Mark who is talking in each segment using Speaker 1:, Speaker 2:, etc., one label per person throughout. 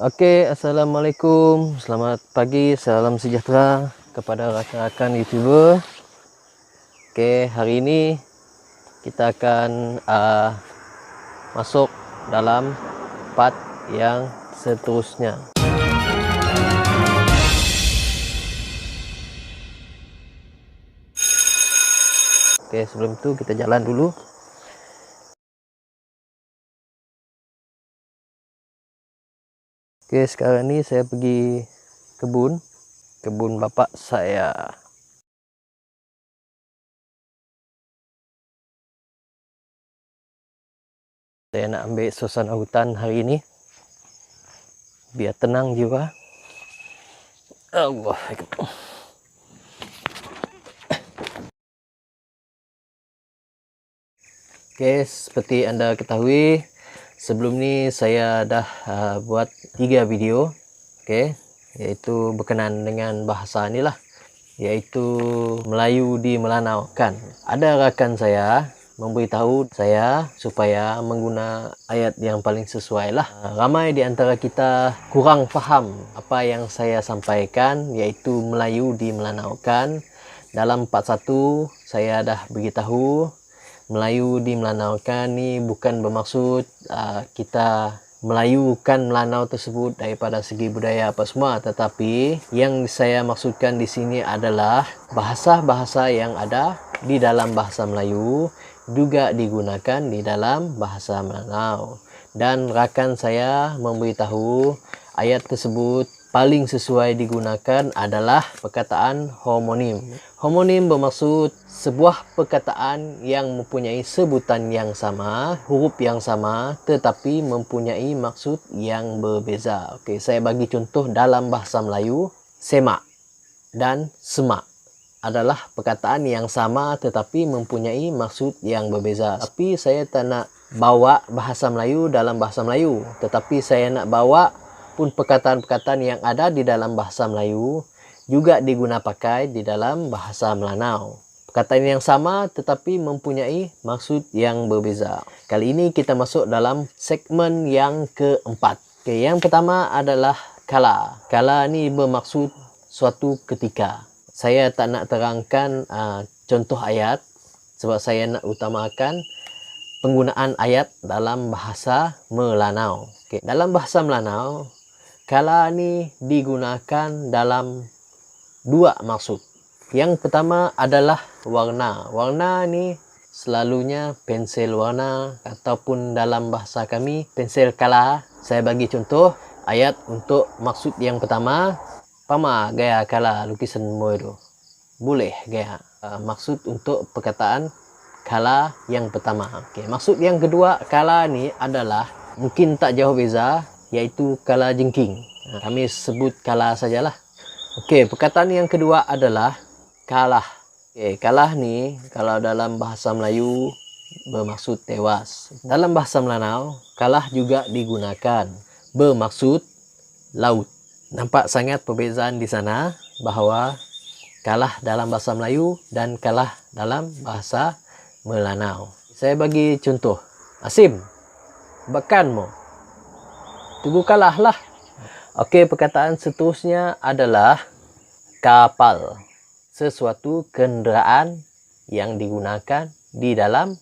Speaker 1: Okey, Assalamualaikum. Selamat pagi, salam sejahtera kepada rakan-rakan YouTuber. Okey, hari ini kita akan uh, masuk dalam part yang seterusnya. Okey, sebelum itu kita jalan dulu. Okey, sekarang ni saya pergi kebun. Kebun bapak saya. Saya nak ambil suasana hutan hari ini. Biar tenang jiwa. Allah. Okey, seperti anda ketahui, sebelum ni saya dah uh, buat tiga video okey iaitu berkenaan dengan bahasa ni lah. Iaitu Melayu di Melanau. Kan? Ada rakan saya memberitahu saya supaya mengguna ayat yang paling sesuai lah. Ramai di antara kita kurang faham apa yang saya sampaikan iaitu Melayu di Melanau. Kan? Dalam part 1 saya dah beritahu Melayu di Melanaukan ni bukan bermaksud uh, kita melayukan Melanau tersebut daripada segi budaya apa semua. Tetapi yang saya maksudkan di sini adalah bahasa-bahasa yang ada di dalam bahasa Melayu juga digunakan di dalam bahasa Melanau. Dan rakan saya memberitahu ayat tersebut paling sesuai digunakan adalah perkataan homonim. Homonim bermaksud sebuah perkataan yang mempunyai sebutan yang sama, huruf yang sama tetapi mempunyai maksud yang berbeza. Okey, saya bagi contoh dalam bahasa Melayu, semak dan semak adalah perkataan yang sama tetapi mempunyai maksud yang berbeza. Tapi saya tak nak bawa bahasa Melayu dalam bahasa Melayu, tetapi saya nak bawa pun perkataan-perkataan yang ada di dalam bahasa Melayu juga diguna pakai di dalam bahasa Melanau. Perkataan yang sama tetapi mempunyai maksud yang berbeza. Kali ini kita masuk dalam segmen yang keempat. Okay, yang pertama adalah kala. Kala ni bermaksud suatu ketika. Saya tak nak terangkan uh, contoh ayat sebab saya nak utamakan penggunaan ayat dalam bahasa Melanau. Okay. Dalam bahasa Melanau, kala ni digunakan dalam dua maksud. Yang pertama adalah warna. Warna ni selalunya pensel warna ataupun dalam bahasa kami pensel kala. Saya bagi contoh ayat untuk maksud yang pertama. Pama gaya kala lukisan mo itu. Boleh gaya. Uh, maksud untuk perkataan kala yang pertama. Okay. Maksud yang kedua kala ni adalah mungkin tak jauh beza iaitu kala jengking. Ha, kami sebut kala sajalah. Okey, perkataan yang kedua adalah kalah. Okey, kalah ni kalau dalam bahasa Melayu bermaksud tewas. Dalam bahasa Melanau, kalah juga digunakan bermaksud laut. Nampak sangat perbezaan di sana bahawa kalah dalam bahasa Melayu dan kalah dalam bahasa Melanau. Saya bagi contoh. Asim, bakan mo. Tunggu kalah lah. Okey, perkataan seterusnya adalah kapal. Sesuatu kenderaan yang digunakan di dalam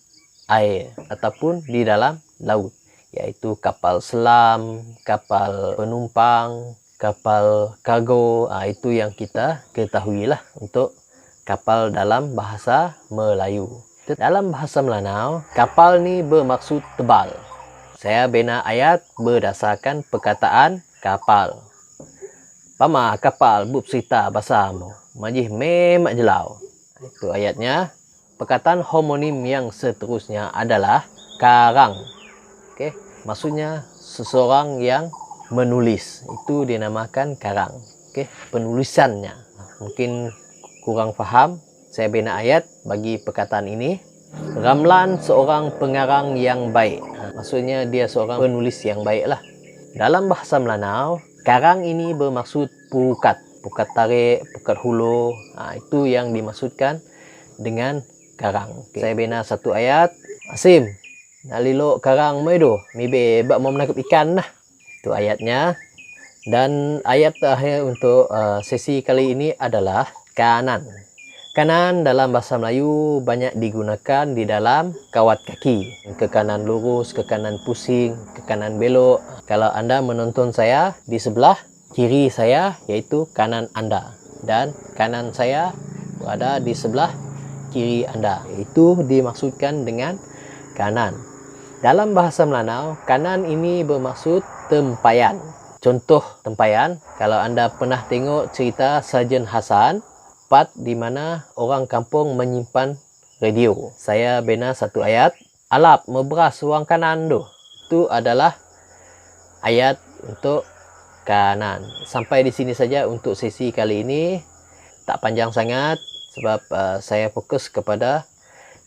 Speaker 1: air ataupun di dalam laut. Iaitu kapal selam, kapal penumpang, kapal kargo. Ha, itu yang kita ketahui lah untuk kapal dalam bahasa Melayu. Dalam bahasa Melanau, kapal ni bermaksud tebal. Saya bina ayat berdasarkan perkataan kapal. Pama kapal bub sita basamu. Majih memak jelau. Itu ayatnya. Perkataan homonim yang seterusnya adalah karang. Okey, maksudnya seseorang yang menulis. Itu dinamakan karang. Okey, penulisannya. Mungkin kurang faham. Saya bina ayat bagi perkataan ini. Ramlan seorang pengarang yang baik. Ha, maksudnya dia seorang penulis yang baik lah. Dalam bahasa Melanau, karang ini bermaksud pukat. Pukat tarik, pukat hulu. Ha, itu yang dimaksudkan dengan karang. Okay. Saya bina satu ayat. Asim, nak lilok karang mai tu. Mibe bak mau menangkap ikan lah. Itu ayatnya. Dan ayat terakhir untuk uh, sesi kali ini adalah kanan. Kanan dalam bahasa Melayu banyak digunakan di dalam kawat kaki. Ke kanan lurus, ke kanan pusing, ke kanan belok. Kalau anda menonton saya di sebelah kiri saya iaitu kanan anda dan kanan saya berada di sebelah kiri anda. Itu dimaksudkan dengan kanan. Dalam bahasa Melanau, kanan ini bermaksud tempayan. Contoh tempayan, kalau anda pernah tengok cerita Sarjan Hasan, part di mana orang kampung menyimpan radio. Saya bina satu ayat, alap meberas ruang kanan tu. Itu adalah ayat untuk kanan. Sampai di sini saja untuk sesi kali ini. Tak panjang sangat sebab uh, saya fokus kepada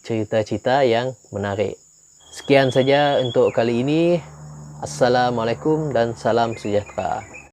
Speaker 1: cerita-cerita yang menarik. Sekian saja untuk kali ini. Assalamualaikum dan salam sejahtera.